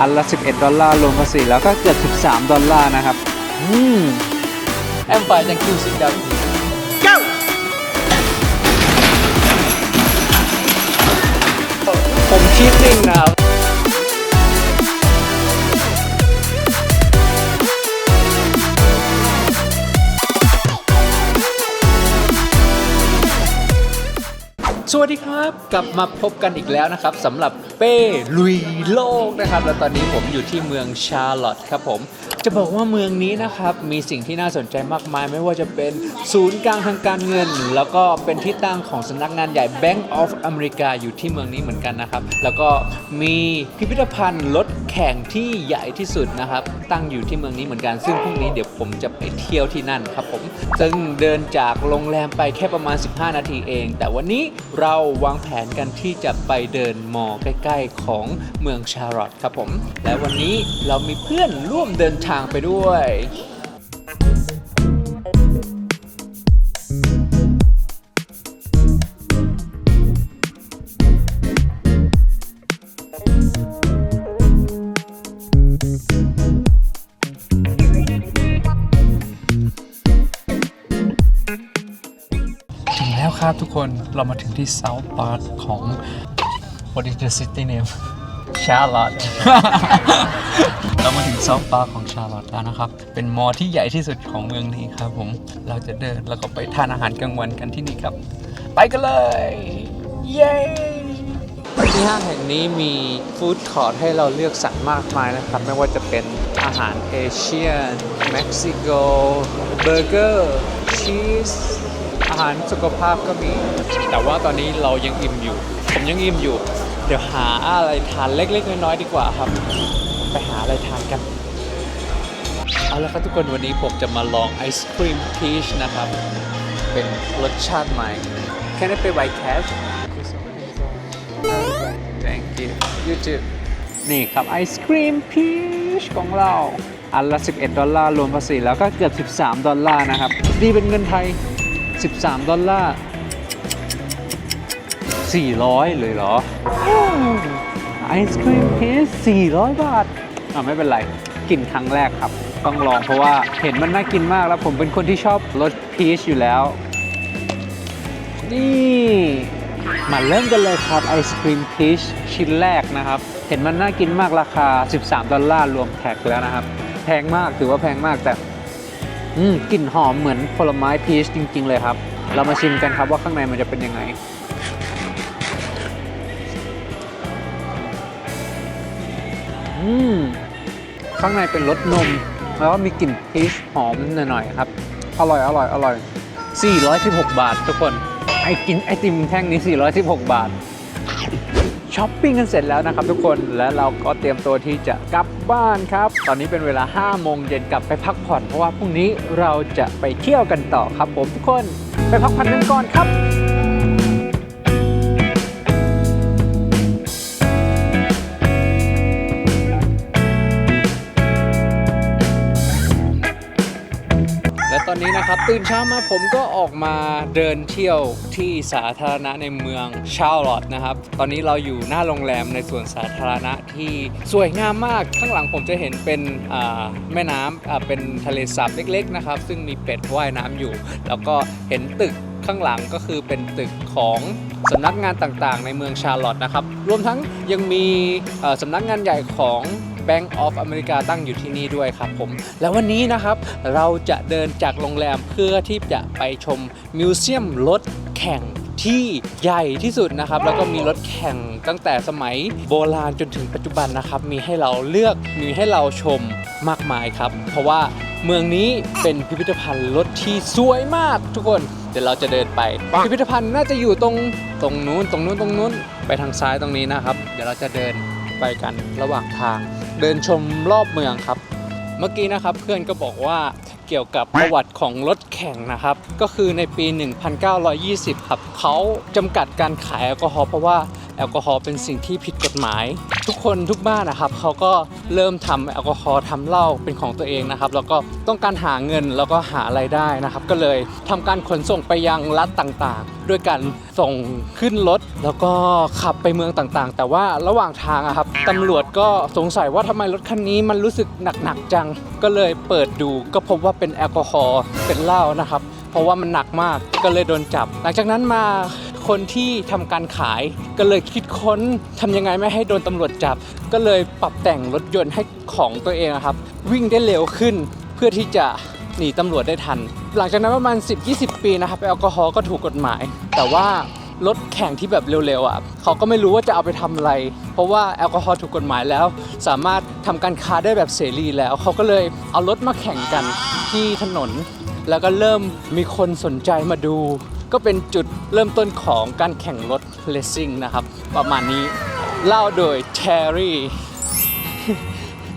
อันละ 11 ดอลลาร์รวมภาษีแล้วก็เกือบ 13 ดอลลาร์นะครับ อืม em phải thank you sit down go ผมชีสติ้งนะครับ สวัสดีครับ กลับมาพบกันอีกแล้วนะครับสำหรับเป้ลุยโลกนะครับ แล้วตอนนี้ผมอยู่ที่เมืองชาร์ลอตต์ครับผม จะบอกว่าเมืองนี้นะครับ มีสิ่งที่น่าสนใจมากมาย ไม่ว่าจะเป็นศูนย์กลางทางการเงิน แล้วก็เป็นที่ตั้งของสำนักงานใหญ่ Bank of America อยู่ที่เมืองนี้เหมือนกันนะครับ แล้วก็มีพิพิธภัณฑ์รถ แข่งที่ใหญ่ที่สุดนะครับ ตั้งอยู่ที่เมืองนี้เหมือนกัน ซึ่งพรุ่งนี้เดี๋ยวผมจะไปเที่ยวที่นั่นครับผม ซึ่งเดินจากโรงแรมไปแค่ประมาณ 15 นาทีเอง แต่วันนี้เราวางแผนกันที่จะไปเดินมอใกล้ ๆ ของเมืองชาร์ลอตต์ครับผม และวันนี้เรามีเพื่อนร่วมเดินทางไปด้วย บทุกคนเรามาถึงที่ South Park ของ What is the city name Charlotte เรามาถึง South Park ของ Charlotte แล้วนะครับ เป็นมอที่ใหญ่ที่สุดของเมืองนี้ครับผม เราจะเดินแล้วก็ไปทานอาหารกลางวันกันที่นี่ครับ ไปกันเลย เย้ที่ห้างแห่งนี้มีฟู้ดคอร์ทให้เราเลือกสรรมากมายนะครับ ไม่ว่าจะเป็นอาหารเอเชียนเม็กซิโกเบอร์เกอร์ชีส อาหารสุขภาพก็มี แต่ว่าตอนนี้เรายังอิ่มอยู่ ผมยังอิ่มอยู่ เดี๋ยวหาอะไรทานเล็ก ๆ น้อยๆดีกว่าครับ ไปหาอะไรทานกันเอาละครับทุกคนวันนี้ผมจะมาลองไอศครีมพีชนะครับ เป็นรสชาติใหม่ Can I pay by cash Thank you you too นี่ครับไอศครีมพีชของเราอันละ 11 ดอลลาร์ รวมภาษีแล้วก็เกือบ 13 ดอลลาร์นะครับ ดีเป็นเงินไทย 13 ดอลลาร์ 400 เลยเหรอไอศครีมพีช400 บาทอะไม่เป็นไร กินครั้งแรกครับ ต้องลองเพราะว่าเห็นมันน่ากินมากแล้วผมเป็นคนที่ชอบรสพีชอยู่แล้ว นี่มาเริ่มกันเลยครับไอศครีมพีชชิ้นแรกนะครับ เห็นมันน่ากินมากราคา 13 ดอลลาร์รวมแท็กแล้วนะครับ แพงมากถือว่าแพงมากแต่ อืมกลิ่นหอมเหมือนผลไม้พีชจริง ๆ เลยครับ เรามาชิมกันครับว่าข้างในมันจะเป็นยังไง อืม ข้างในเป็นรสนม แล้วก็มีกลิ่นพีชหอมหน่อยๆครับ อร่อย อร่อย อร่อย 416 บาททุกคน ไอกินไอติมแท่งนี้ 416 บาท ช้อปปิ้งกันเสร็จแล้วนะครับทุกคนและเราก็เตรียมตัวที่จะกลับบ้านครับ ตอนนี้เป็นเวลา5โมงเย็นกลับไปพักผ่อน เพราะว่าพรุ่งนี้เราจะไปเที่ยวกันต่อครับผมทุกคนไปพักผ่อนกันก่อนครับ อนนี้นะครับ ตื่นเช้ามาผมก็ออกมาเดินเที่ยวที่สาธารณะในเมืองชาร์ลอตต์นะครับ ตอนนี้เราอยู่หน้าโรงแรมในส่วนสาธารณะที่สวยงามมากข้างหลังผมจะเห็นเป็นแม่น้ำเป็นทะเลสาบเล็กๆนะครับ ซึ่งมีเป็ดว่ายน้ำอยู่ แล้วก็เห็นตึกข้างหลังก็คือเป็นตึกของสำนักงานต่างๆ ในเมืองชาร์ลอตต์นะครับ รวมทั้งยังมีสำนักงานใหญ่ของ Bank of America ตั้งอยู่ที่นี่ด้วยครับผม แล้ววันนี้นะครับเราจะเดินจากโรงแรมเพื่อที่จะไปชมมิวเซียมรถแข่งที่ใหญ่ที่สุดนะครับ แล้วก็มีรถแข่งตั้งแต่สมัยโบราณจนถึงปัจจุบันนะครับ มีให้เราเลือกมีให้เราชมมากมายครับ เพราะว่าเมืองนี้เป็นพิพิธภัณฑ์รถที่สวยมากทุกคน เดี๋ยวเราจะเดินไปพิพิธภัณฑ์น่าจะอยู่ตรงตรงนู้นตรงนู้นตรงนู้น ไปทางซ้ายตรงนี้นะครับ เดี๋ยวเราจะเดินไปกันระหว่างทาง เดินชมรอบเมืองครับ เมื่อกี้นะครับเพื่อนก็บอกว่าเกี่ยวกับประวัติของรถแข่งนะครับ ก็คือในปี 1920 ครับเขาจำกัดการขายแอลกอฮอล์เพราะว่า แอลกอฮอล์เป็นสิ่งที่ผิดกฎหมาย ทุกคนทุกบ้านนะครับเขาก็เริ่มทำแอลกอฮอล์ทำเหล้าเป็นของตัวเองนะครับ แล้วก็ต้องการหาเงินแล้วก็หาไรายได้นะครับ ก็เลยทำการขนส่งไปยังรัฐต่างๆ ด้วยการส่งขึ้นรถแล้วก็ขับไปเมืองต่างๆ แต่ว่าระหว่างทางอะครับตำรวจก็สงสัยว่าทำไมรถคันนี้มันรู้สึกหนักๆจัง ก็เลยเปิดดูก็พบว่าเป็นแอลกอฮอล์เป็นเหล้านะครับ เพราะว่ามันหนักมากก็เลยโดนจับ หลังจากนั้นมา คนที่ทำการขาย ก็เลยคิดค้นทำยังไงไม่ให้โดนตำรวจจับ ก็เลยปรับแต่งรถยนต์ให้ของตัวเองครับ วิ่งได้เร็วขึ้นเพื่อที่จะหนีตำรวจได้ทัน หลังจากนั้นประมาณ 10-20 ปีนะครับแอลกอฮอล์ก็ถูกกฎหมาย แต่ว่ารถแข่งที่แบบเร็วๆอะเขาก็ไม่รู้ว่าจะเอาไปทำอะไร เพราะว่าแอลกอฮอล์ถูกกฎหมายแล้ว สามารถทำการค้าได้แบบเสรีแล้ว เขาก็เลยเอารถมาแข่งกันที่ถนน แล้วก็เริ่มมีคนสนใจมาดู ก็เป็นจุดเริ่มต้นของการแข่งรถเลสซิ่งนะครับ ประมาณนี้เล่าโดย Cherry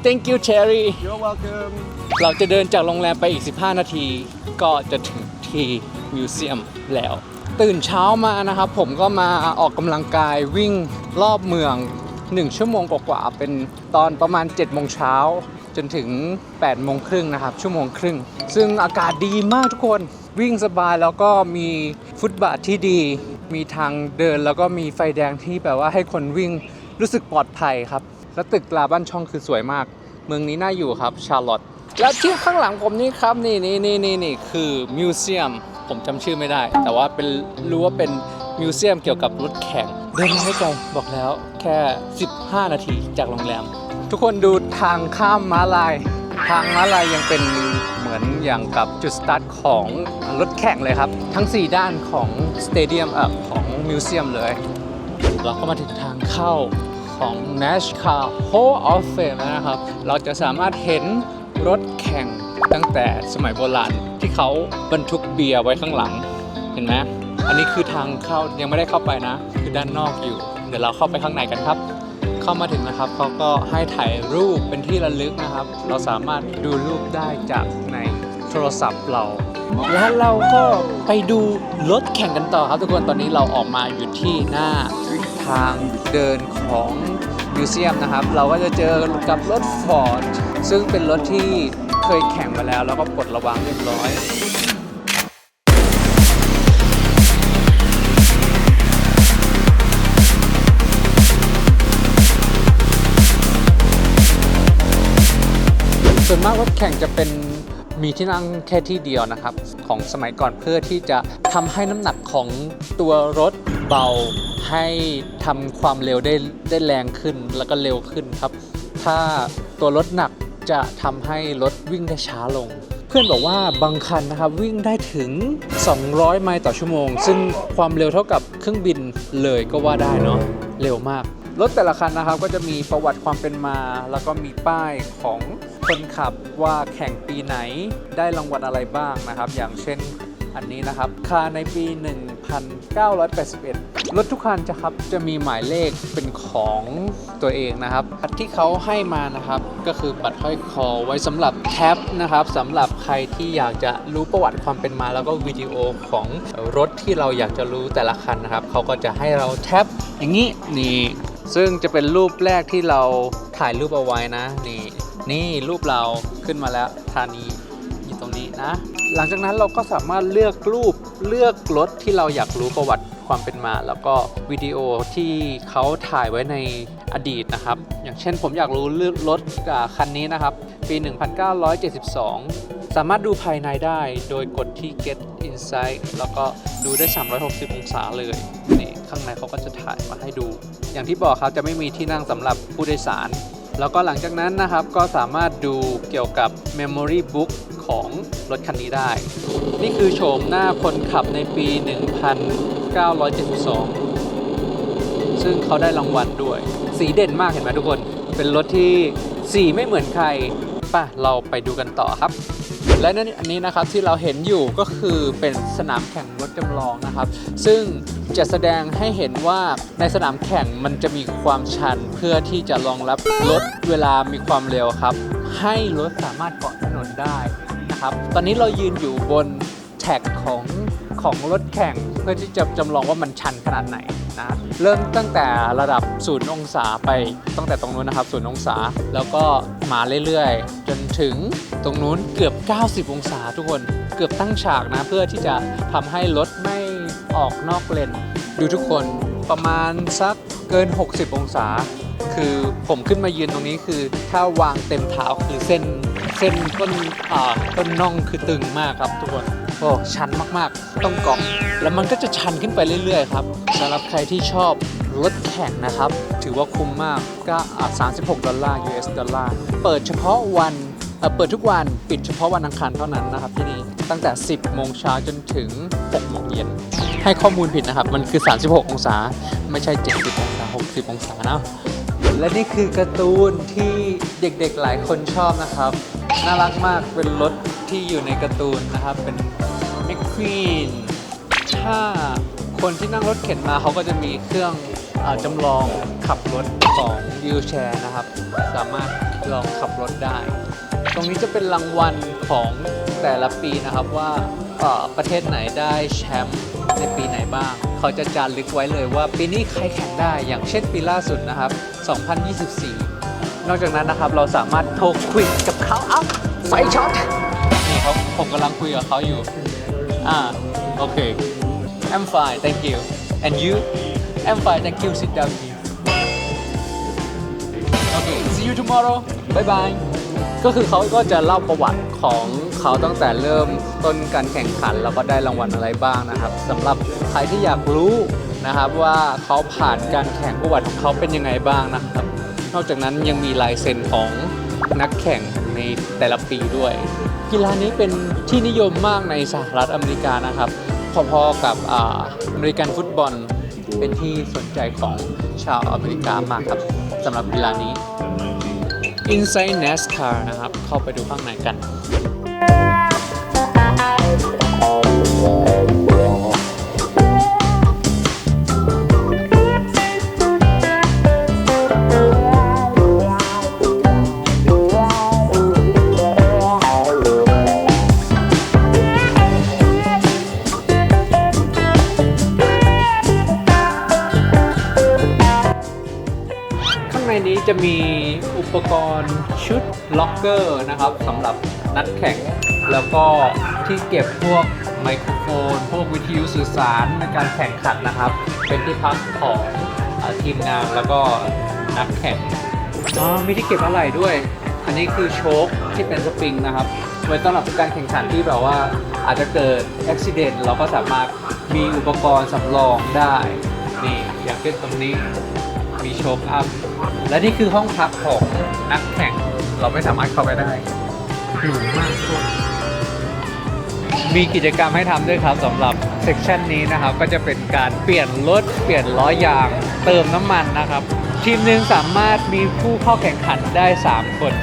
Thank you Cherry You're welcome. เราจะเดินจากโรงแรมไปอีก 15 นาที ก็จะถึงที่มิวเซียมแล้ว ตื่นเช้ามานะครับ ผมก็มาออกกำลังกายวิ่งรอบเมือง 1 ชั่วโมงกว่าๆเป็นตอนประมาณ7โมงเช้า จนถึง8โมงครึ่งนะครับ ชั่วโมงครึ่ง ซึ่งอากาศดีมากทุกคนวิ่งสบายแล้วก็มีฟุตบาทที่ดี มีทางเดินแล้วก็มีไฟแดงที่แบบว่าให้คนวิ่งรู้สึกปลอดภัยครับ แล้วตึกลาบ้านช่องคือสวยมาก เมืองนี้น่าอยู่ครับชาร์ลอตต์แล้วที่ข้างหลังผมนี่ครับนี่นี่นี่นี่นี่คือมิวเซียมผมจำชื่อไม่ได้ แต่ว่าเป็นรู้ว่าเป็นมิวเซียมเกี่ยวกับรถแข่งเดินไม่ไกลบอกแล้วแค่ 15 นาทีจากโรงแรม ทุกคนดูทางข้ามม้าลาย ทางม้าลายยังเป็นเหมือนอย่างกับจุดสตาร์ทของรถแข่งเลยครับ ทั้ง 4 ด้านของสเตเดียมเอ่อของมิวเซียมเลย เราก็มาถึงทางเข้าของ NASCAR Hall of Fame แล้วนะครับ เราจะสามารถเห็นรถแข่งตั้งแต่สมัยโบราณที่เขาบรรทุกเบียร์ไว้ข้างหลัง เห็นไหมอันนี้คือทางเข้ายังไม่ได้เข้าไปนะ คือด้านนอกอยู่ เดี๋ยวเราเข้าไปข้างในกันครับ เข้ามาถึงนะครับเขาก็ให้ถ่ายรูปเป็นที่ระลึกนะครับ เราสามารถดูรูปได้จากในโทรศัพท์เรา แล้วเราก็ไปดูรถแข่งกันต่อครับทุกคนตอนนี้เราออกมาอยู่ที่หน้าทางเดินของมิวเซียมนะครับ เราก็จะเจอกับรถฟอร์ดซึ่งเป็นรถที่เคยแข่งมาแล้ว แล้วก็ปลดระวางเรียบร้อย มากรถแข่งจะเป็นมีที่นั่งแค่ที่เดียวนะครับ ของสมัยก่อนเพื่อที่จะทำให้น้ำหนักของตัวรถเบาให้ทำความเร็วได้ได้แรงขึ้นแล้วก็เร็วขึ้นครับ ถ้าตัวรถหนักจะทำให้รถวิ่งได้ช้าลง เพื่อนบอกว่าบางคันนะครับวิ่งได้ถึง 200 ไมล์ต่อชั่วโมง ซึ่งความเร็วเท่ากับเครื่องบินเลยก็ว่าได้เนาะเร็วมาก รถแต่ละคันนะครับก็จะมีประวัติความเป็นมา แล้วก็มีป้ายของ คนขับว่าแข่งปีไหนได้รางวัลอะไรบ้างนะครับ อย่างเช่นอันนี้นะครับคาในปี 1981 รถทุกคันจะครับจะมีหมายเลขเป็นของตัวเองนะครับที่เขาให้มานะครับ ก็คือบัตรห้อยคอไว้สำหรับแท็บนะครับสำหรับใครที่อยากจะรู้ประวัติความเป็นมา แล้วก็วิดีโอของรถที่เราอยากจะรู้แต่ละคันนะครับเขาก็จะให้เราแท็บอย่างนี้นี่ซึ่งจะเป็นรูปแรกที่เราถ่ายรูปเอาไว้นะนี่ นี่รูปเราขึ้นมาแล้วธานีอยู่ตรงนี้นะ หลังจากนั้นเราก็สามารถเลือกรูปเลือกรถที่เราอยากรู้ประวัติความเป็นมา แล้วก็วิดีโอที่เขาถ่ายไว้ในอดีตนะครับ อย่างเช่นผมอยากรู้เลือกรถคันนี้นะครับ ปี 1972 สามารถดูภายในได้โดยกดที่ get inside แล้วก็ดูได้ 360 องศาเลยนี่ข้างในเขาก็จะถ่ายมาให้ดู อย่างที่บอกครับจะไม่มีที่นั่งสำหรับผู้โดยสาร แล้วก็หลังจากนั้นนะครับก็สามารถดูเกี่ยวกับ Memory Book ของรถคันนี้ได้ นี่คือโฉมหน้าคนขับในปี 1972 ซึ่งเขาได้รางวัลด้วย สีเด่นมากเห็นไหมทุกคน เป็นรถที่สีไม่เหมือนใครป่ะ เราไปดูกันต่อครับ และนั่นอันนี้นะครับที่เราเห็นอยู่ก็คือเป็นสนามแข่งรถจำลองนะครับ ซึ่งจะแสดงให้เห็นว่าในสนามแข่งมันจะมีความชันเพื่อที่จะรองรับรถเวลามีความเร็วครับ ให้รถสามารถเกาะถนนได้นะครับ ตอนนี้เรายืนอยู่บนแท็กของของรถแข่งเพื่อที่จะจำลองว่ามันชันขนาดไหนนะเริ่มตั้งแต่ระดับศูนย์องศาไปตั้งแต่ตรงนู้นนะครับศูนย์องศา แล้วก็มาเรื่อยๆ จนถึงตรงนู้นเกือบ 90 องศาทุกคนเกือบตั้งฉากนะ เพื่อที่จะทำให้รถไม่ออกนอกเลน ดูทุกคนประมาณสักเกิน 60 องศา คือผมขึ้นมายืนตรงนี้คือ ถ้าวางเต็มเท้าคือเส้นเส้นต้นอ่าต้นน่องคือตึงมากครับทุกคนโอ้ชันมากๆ ต้องเกาะแล้วมันก็จะชันขึ้นไปเรื่อยๆครับสำหรับใครที่ชอบรถแข่งนะครับ ถือว่าคุ้มมากก็อะ36 ดอลลาร์ US ดอลลาร์ เปิดเฉพาะวัน เปิดทุกวันปิดเฉพาะวันอังคารเท่านั้นนะครับที่นี่ตั้งแต่ 10 โมงเช้าจนถึง 6 โมงเย็น ให้ข้อมูลผิดนะครับ มันคือ 36 องศา ไม่ใช่ 70 องศา 60 องศานะและนี่คือการ์ตูนที่เด็กๆหลายคนชอบนะครับ น่ารักมากเป็นรถที่อยู่ในการ์ตูนนะครับ เป็นแมคควีนถ้าคนที่นั่งรถเข็นมาเขาก็จะมีเครื่องอจำลองขับรถของวิวแชร์นะครับ สามารถลองขับรถได้ ตรงนี้จะเป็นรางวัลของแต่ละปีนะครับว่าประเทศไหนได้แชมป์ในปีไหนบ้าง เขาจะจารึกไว้เลยว่าปีนี้ใครแข่งได้ อย่างเช่นปีล่าสุดนะครับ 2024 นอกจากนั้นนะครับเราสามารถโทรคุยกับเขาเอ้าไฟช็อต นี่เขาผมกำลังคุยกับเขาอยู่ อ่า โอเค I'm fine thank you and you I'm fine thank you sit down here โอเค see you tomorrow bye bye ก็คือเขาก็จะเล่าประวัติของเขาตั้งแต่เริ่มต้นการแข่งขันแล้วก็ได้รางวัลอะไรบ้างนะครับสำหรับใครที่อยากรู้นะครับว่าเขาผ่านการแข่งประวัติของเขาเป็นยังไงบ้างนะครับ นอกจากนั้นยังมีลายเซ็นของนักแข่งในแต่ละปีด้วย กีฬานี้เป็นที่นิยมมากในสหรัฐอเมริกานะครับ พอๆกับอ่าอเมริกันฟุตบอลเป็นที่สนใจของชาวอเมริกามากครับสำหรับกีฬานี้ Inside NASCAR นะครับ เข้าไปดูข้างในกัน ข้างในนี้จะมี ปกรณ์ชุดล็อกเกอร์นะครับสำหรับนัดแข่ง แล้วก็ที่เก็บพวกไมโครโฟน พวกวิทยุสื่อสารในการแข่งขันนะครับ เป็นที่พักของอทีมงานแล้วก็นักแข่งอ๋อมีที่เก็บอะไรด้วย อันนี้คือโชคที่เป็นสปริงนะครับไว้สำหรับการแข่งขันที่แบบว่าอาจจะเกิดอุบิเหตุเราก็สามารถมีอุปกรณ์สำรองได้ นี่อย่างเช่นตรงนี้มีโชคอัพ และนี่คือห้องพักของนักแข่ง เราไม่สามารถเข้าไปได้หรูมากทุกคนมีกิจกรรมให้ทำด้วยครับสำหรับเซกชันนี้นะครับ ก็จะเป็นการเปลี่ยนรถ เปลี่ยนล้อยาง เติมน้ำมันนะครับ ทีมหนึ่งสามารถมีผู้เข้าแข่งขันได้ 3 คน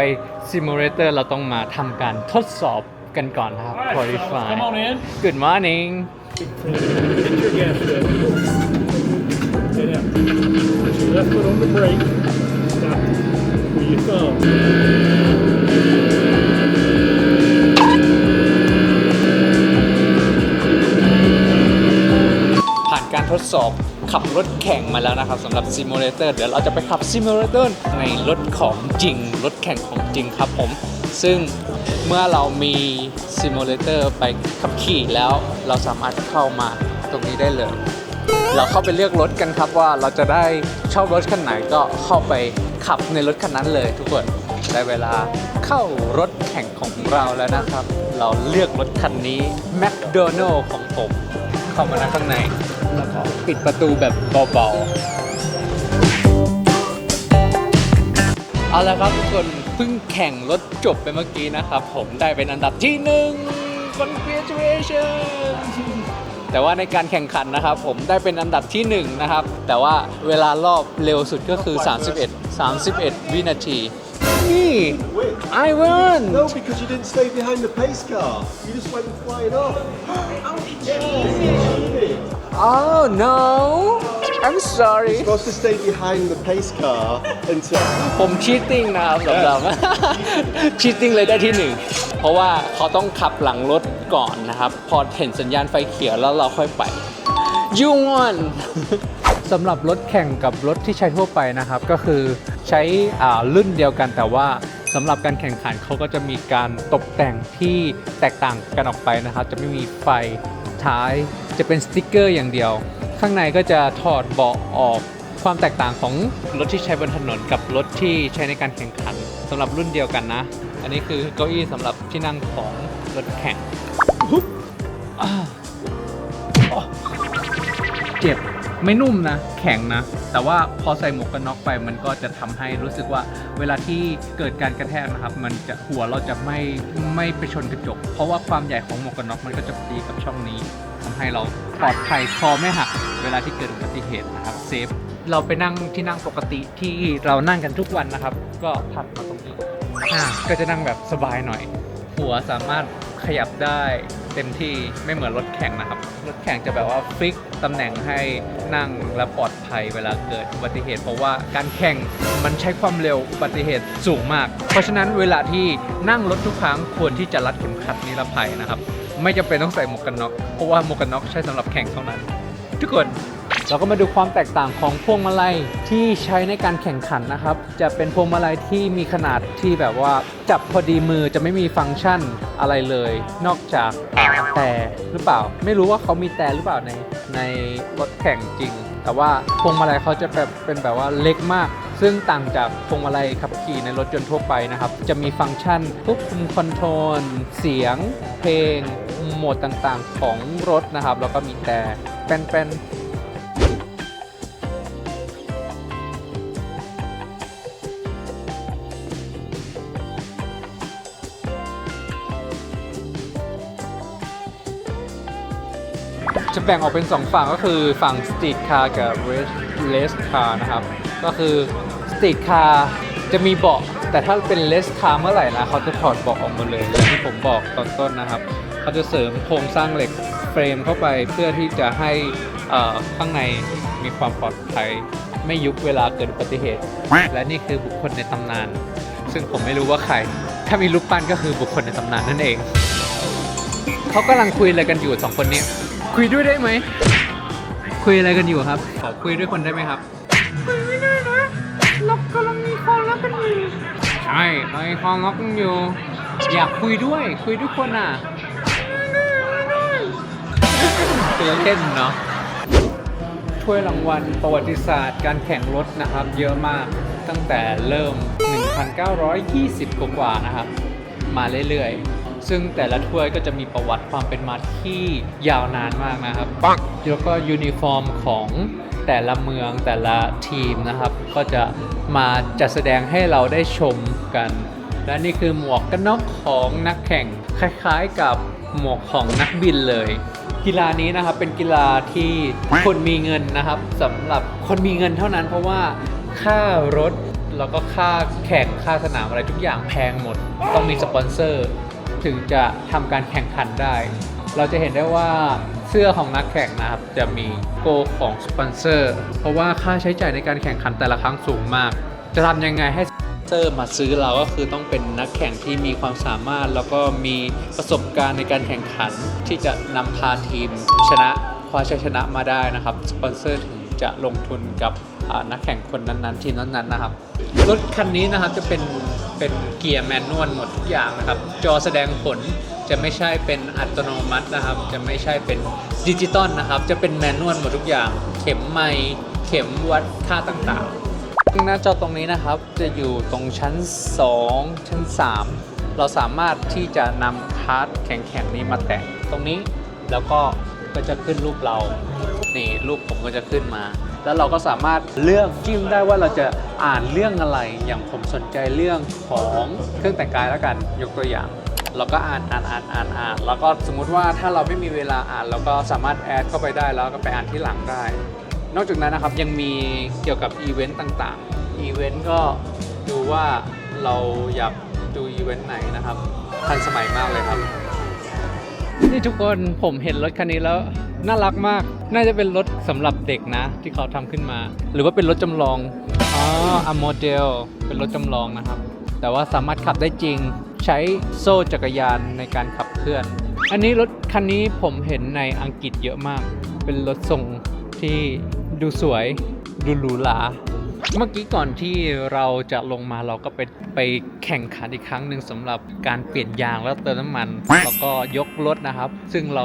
ไปซิมูเลเตอร์เราต้องมาทำการทดสอบกันก่อนนะครับ All right, qualify come on in. Good morning Get your gas fit. Get out. Put your left foot on the brake. Stop with your thumb. ผ่านการทดสอบ ขับรถแข่งมาแล้วนะครับสำหรับซิมูเลเตอร์เดี๋ยวเราจะไปขับซิมูเลเตอร์ในรถของจริง รถแข่งของจริงครับผม ซึ่งเมื่อเรามีซิมูเลเตอร์ไปขับขี่แล้วเราสามารถเข้ามาตรงนี้ได้เลย เราเข้าไปเลือกรถกันครับว่าเราจะได้ชอบรถคันไหนก็เข้าไปขับในรถคันนั้นเลยทุกคนได้เวลาเข้ารถแข่งของเราแล้วนะครับ เราเลือกรถคันนี้ McDonald ของผม เข้ามานั่งข้างใน แล้วก็ปิดประตูแบบเบาๆ เอาละครับทุกคนเพิ่งแข่งรถจบไปเมื่อกี้นะครับ ผมได้เป็นอันดับที่หนึ่ง congratulations แต่ว่าในการแข่งขันนะครับ ผมได้เป็นอันดับที่หนึ่งนะครับ แต่ว่าเวลารอบเร็วสุดก็คือ 31 31 วินาที นี่ I won No, because you didn't stay behind the pace car. You just went flying off. Oh no I'm sorry You're supposed to stay behind the pace car until. ผมชีตติ้งนะครับสำหรับชีตติ้งเลยได้ที่หนึ่งเพราะว่าเขาต้องขับหลังรถก่อนนะครับ พอเห็นสัญญาณไฟเขียวแล้วเราค่อยไปยูวอนสำหรับรถแข่งกับรถที่ใช้ทั่วไปนะครับ ก็คือใช้อ่ารุ่นเดียวกันแต่ว่าสำหรับการแข่งขันเขาก็จะมีการตกแต่งที่แตกต่างกันออกไปนะครับ จะไม่มีไฟ ท้ายจะเป็นสติกเกอร์อย่างเดียว ข้างในก็จะถอดเบาะออกความแตกต่างของรถที่ใช้บนถนนกับรถที่ใช้ในการแข่งขันสำหรับรุ่นเดียวกันนะ อันนี้คือเก้าอี้สำหรับที่นั่งของรถแข่งปุ๊บอ่าอ๋อเจ็บ ไม่นุ่มนะ แข็งนะ แต่ว่าพอใส่หมวกกันน็อกไปมันก็จะทำให้รู้สึกว่าเวลาที่เกิดการกระแทกนะครับ มันจะหัวเราจะไม่ไม่ไปชนกระจก เพราะว่าความใหญ่ของหมวกกันน็อกมันก็จะพอดีกับช่องนี้ทำให้เราปลอดภัยคอไม่หักเวลาที่เกิดอุบัติเหตุนะครับเซฟเราไปนั่งที่นั่งปกติที่เรานั่งกันทุกวันนะครับ ก็พักมาตรงนี้อ่าก็จะนั่งแบบสบายหน่อย หัวสามารถ ขยับได้เต็มที่ไม่เหมือนรถแข่งนะครับ รถแข่งจะแบบว่าฟิกตำแหน่งให้นั่งและปลอดภัยเวลาเกิดอุบัติเหตุ เพราะว่าการแข่งมันใช้ความเร็วอุบัติเหตุสูงมาก เพราะฉะนั้นเวลาที่นั่งรถทุกครั้งควรที่จะรัดเข็มขัดนิรภัยนะครับ ไม่จำเป็นต้องใส่หมวกกันน็อกเพราะว่าหมวกกันน็อกใช้สำหรับแข่งเท่านั้น ทุกคน เราก็มาดูความแตกต่างของพวงมาลัยที่ใช้ในการแข่งขันนะครับ จะเป็นพวงมาลัยที่มีขนาดที่แบบว่าจับพอดีมือจะไม่มีฟังก์ชันอะไรเลย นอกจากแต่หรือเปล่า ไม่รู้ว่าเขามีแต่หรือเปล่าในในรถแข่งจริง แต่ว่าพวงมาลัยเขาจะแบบเป็นแบบว่าเล็กมาก ซึ่งต่างจากพวงมาลัยขับขี่ในรถยนต์ทั่วไปนะครับ จะมีฟังก์ชันควบคุมคอนโทรลเสียง เพลงโหมดต่างๆของรถนะครับ แล้วก็มีแต่เป็นๆ บ่งออกเป็น 2 ฝั่งก็คือฝั่งสตรีทคาร์กับเลสคาร์นะครับ ก็คือสตรีทคาร์จะมีเบาะ แต่ถ้าเป็นเลสคาร์เมื่อไหร่นะเขาจะถอดเบาะออกหมดเลยอย่างที่ผมบอกตอนต้นนะครับ เขาจะเสริมโครงสร้างเหล็กเฟรมเข้าไปเพื่อที่จะให้ข้างในมีความปลอดภัยไม่ยุบเวลาเกิดอุบัติเหตุ และนี่คือบุคคลในตำนาน ซึ่งผมไม่รู้ว่าใคร ถ้ามีรูปปั้นก็คือบุคคลในตำนานนั่นเอง เขากำลังคุยอะไรกันอยู่สองคนนี้ คุยด้วยได้ไหม คุยอะไรกันอยู่ครับ ขอคุยด้วยคนได้ไหมครับ คุยไม่ได้นะ เรากำลังมีความรักกันอยู่ ใช่เรามีความรักกันอยู่ อยากคุยด้วย คุยทุกคนอะตื่นเต้นเนาะ ถ้วยรางวัลประวัติศาสตร์การแข่งรถนะครับ เยอะมาก ตั้งแต่เริ่ม 1,920 กว่าๆนะครับ มาเรื่อยๆ ซึ่งแต่ละถ้วยก็จะมีประวัติความเป็นมาที่ยาวนานมากนะครับปักแล้วก็ยูนิฟอร์มของแต่ละเมืองแต่ละทีมนะครับ ก็จะมาจัดแสดงให้เราได้ชมกัน และนี่คือหมวกกันน็อกของนักแข่งคล้ายๆกับหมวกของนักบินเลย กีฬานี้นะครับเป็นกีฬาที่คนมีเงินนะครับสำหรับคนมีเงินเท่านั้นเพราะว่าค่ารถแล้วก็ค่าแข่งค่าสนามอะไรทุกอย่างแพงหมด ต้องมีสปอนเซอร์ ถึงจะทำการแข่งขันได้ เราจะเห็นได้ว่าเสื้อของนักแข่งนะครับจะมีโกของสปอนเซอร์ เพราะว่าค่าใช้จ่ายในการแข่งขันแต่ละครั้งสูงมาก จะทำยังไงให้เซอร์มาซื้อเราก็คือต้องเป็นนักแข่งที่มีความสามารถ แล้วก็มีประสบการณ์ในการแข่งขันที่จะนำพาทีมชนะคว้าชัยชนะมาได้นะครับสปอนเซอร์ถึง จะลงทุนกับนักแข่งคนนั้นๆทีมนั้นๆนะครับรถคันนี้นะครับจะเป็นเป็นเกียร์แมนนวลหมดทุกอย่างนะครับ จอแสดงผลจะไม่ใช่เป็นอัตโนมัตินะครับ จะไม่ใช่เป็นดิจิตอลนะครับ จะเป็นแมนนวลหมดทุกอย่าง เข็มไมค์เข็มวัดค่าต่างๆหน้าจอตรงนี้นะครับจะอยู่ตรงชั้น 2 ชั้น 3 เราสามารถที่จะนำคาร์ดแข็งๆนี้มาแตะตรงนี้แล้วก็ ก็จะขึ้นรูปเรา นี่รูปผมก็จะขึ้นมา แล้วเราก็สามารถเลือกจิ้มได้ว่าเราจะอ่านเรื่องอะไร อย่างผมสนใจเรื่องของเครื่องแต่งกายแล้วกัน ยกตัวอย่าง เราก็อ่านอ่านอ่านอ่านอ่าน แล้วก็สมมุติว่าถ้าเราไม่มีเวลาอ่านเราก็สามารถแอดเข้าไปได้แล้วก็ไปอ่านที่หลังได้ นอกจากนั้นนะครับยังมีเกี่ยวกับอีเวนต์ต่างๆ อีเวนต์ก็ดูว่าเราอยากดูอีเวนต์ไหนนะครับ ทันสมัยมากเลยครับ นี่ทุกคนผมเห็นรถคันนี้แล้วน่ารักมาก น่าจะเป็นรถสำหรับเด็กนะ ที่เขาทำขึ้นมา หรือว่าเป็นรถจำลองอ๋ออะโมเดลเป็นรถจำลองนะครับ แต่ว่าสามารถขับได้จริงใช้โซ่จักรยานในการขับเคลื่อน อันนี้รถคันนี้ผมเห็นในอังกฤษเยอะมาก เป็นรถทรงที่ดูสวย ดูหรูหรา เมื่อกี้ก่อนที่เราจะลงมาเราก็ไปไปแข่งขันอีกครั้งหนึ่งสำหรับการเปลี่ยนยางแล้วเติมน้ำมัน แล้วก็ยกรถนะครับ ซึ่งเรา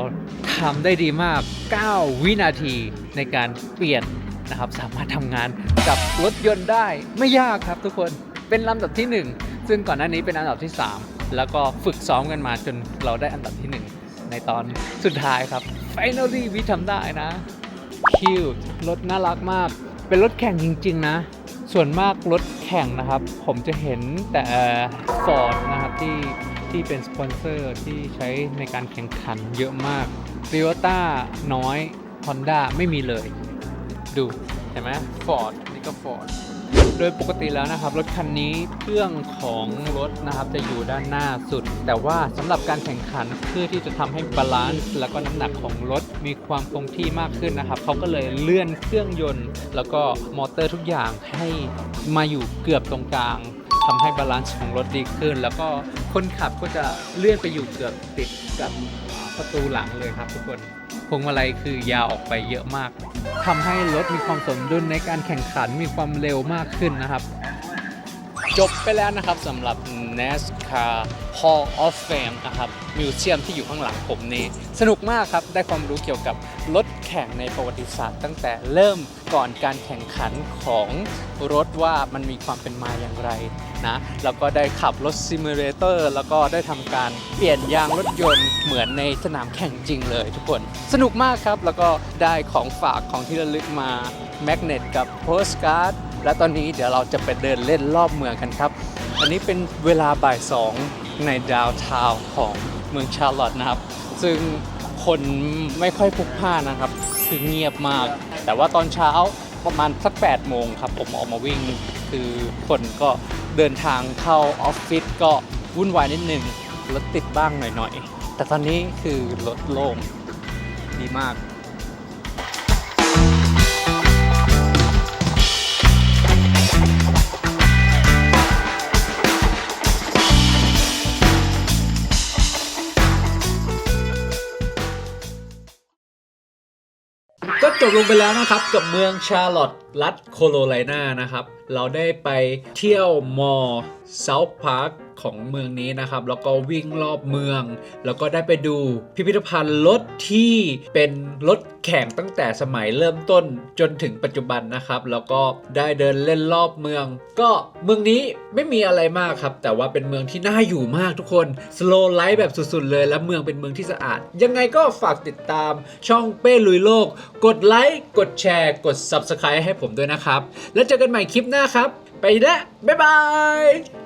ทำได้ดีมาก 9 วินาทีในการเปลี่ยนนะครับ สามารถทำงานกับรถยนต์ได้ไม่ยากครับทุกคนเป็นลำดับที่ 1 ซึ่งก่อนหน้านี้เป็นอันดับที่ 3 แล้วก็ฝึกซ้อมกันมาจนเราได้อันดับที่ 1 ในตอนสุดท้ายครับ finally วิทำได้นะคิวรถน่ารักมาก เป็นรถแข่งจริง ๆ นะ ส่วนมากรถแข่งนะครับ ผมจะเห็นแต่ฟอร์ดนะครับที่ที่เป็นสปอนเซอร์ที่ใช้ในการแข่งขันเยอะมาก t o y ต้าน้อย Honda ไม่มีเลย ดู เห็นไหมฟอร์ดนี่ก็ฟอร์ด โดยปกติแล้วนะครับ รถคันนี้เครื่องของรถนะครับจะอยู่ด้านหน้าสุด แต่ว่าสำหรับการแข่งขันเพื่อที่จะทำให้บาลานซ์แล้วก็น้ำหนักของรถมีความคงที่มากขึ้นนะครับเขาก็เลยเลื่อนเครื่องยนต์ แล้วก็มอเตอร์ทุกอย่างให้มาอยู่เกือบตรงกลางทำให้บาลานซ์ของรถดีขึ้น แล้วก็คนขับก็จะเลื่อนไปอยู่เกือบติดกับประตูหลังเลยครับทุกคน พวงมาลัยคือยาวออกไปเยอะมากทำให้รถมีความสมดุลในการแข่งขันมีความเร็วมากขึ้นนะครับ จบไปแล้วนะครับสำหรับ NASCAR Hall of Fame นะครับมิวเซียมที่อยู่ข้างหลังผมนี้ สนุกมากครับ ได้ความรู้เกี่ยวกับรถแข่งในประวัติศาสตร์ ตั้งแต่เริ่มก่อนการแข่งขันของรถว่ามันมีความเป็นมาอย่างไรนะแล้วก็ได้ขับรถซิมูเลเตอร์แล้วก็ได้ทำการเปลี่ยนยางรถยนต์เหมือนในสนามแข่งจริงเลยทุกคน สนุกมากครับ แล้วก็ได้ของฝากของที่ระลึกมาแมกเนตกับโพสการ์ด และตอนนี้เดี๋ยวเราจะไปเดินเล่นรอบเมืองกันครับ อันนี้เป็นเวลาบ่ายสองในดาวทาวของเมืองชาร์ลอตต์นะครับ ซึ่งคนไม่ค่อยพลุกพล่านนะครับ คือเงียบมาก แต่ว่าตอนเช้าประมาณสัก8โมงครับ ผมออกมาวิ่ง คือคนก็เดินทางเข้าออฟฟิศก็วุ่นวายนิดนึงรถติดบ้างหน่อยๆ แต่ตอนนี้คือรถโล่งดีมาก จบลงไปแล้วนะครับกับเมืองชาร์ลอตต์รัฐโคโรไลนานะครับ เราได้ไปเที่ยวมอเซาท์พาร์คของเมืองนี้นะครับ แล้วก็วิ่งรอบเมือง แล้วก็ได้ไปดูพิพิธภัณฑ์รถที่เป็นรถแข่งตั้งแต่สมัยเริ่มต้นจนถึงปัจจุบันนะครับ แล้วก็ได้เดินเล่นรอบเมือง ก็เมืองนี้ไม่มีอะไรมากครับ แต่ว่าเป็นเมืองที่น่าอยู่มากทุกคนสโลไลฟ์แบบสุดๆ เลย และเมืองเป็นเมืองที่สะอาด ยังไงก็ฝากติดตามช่องเป้ลุยโลก กดไลค์กดแชร์ กด Subscribe ให้ผมด้วยนะครับ แล้วเจอกันใหม่คลิปหน้าหน้าครับ ไปแล้วบ๊ายบาย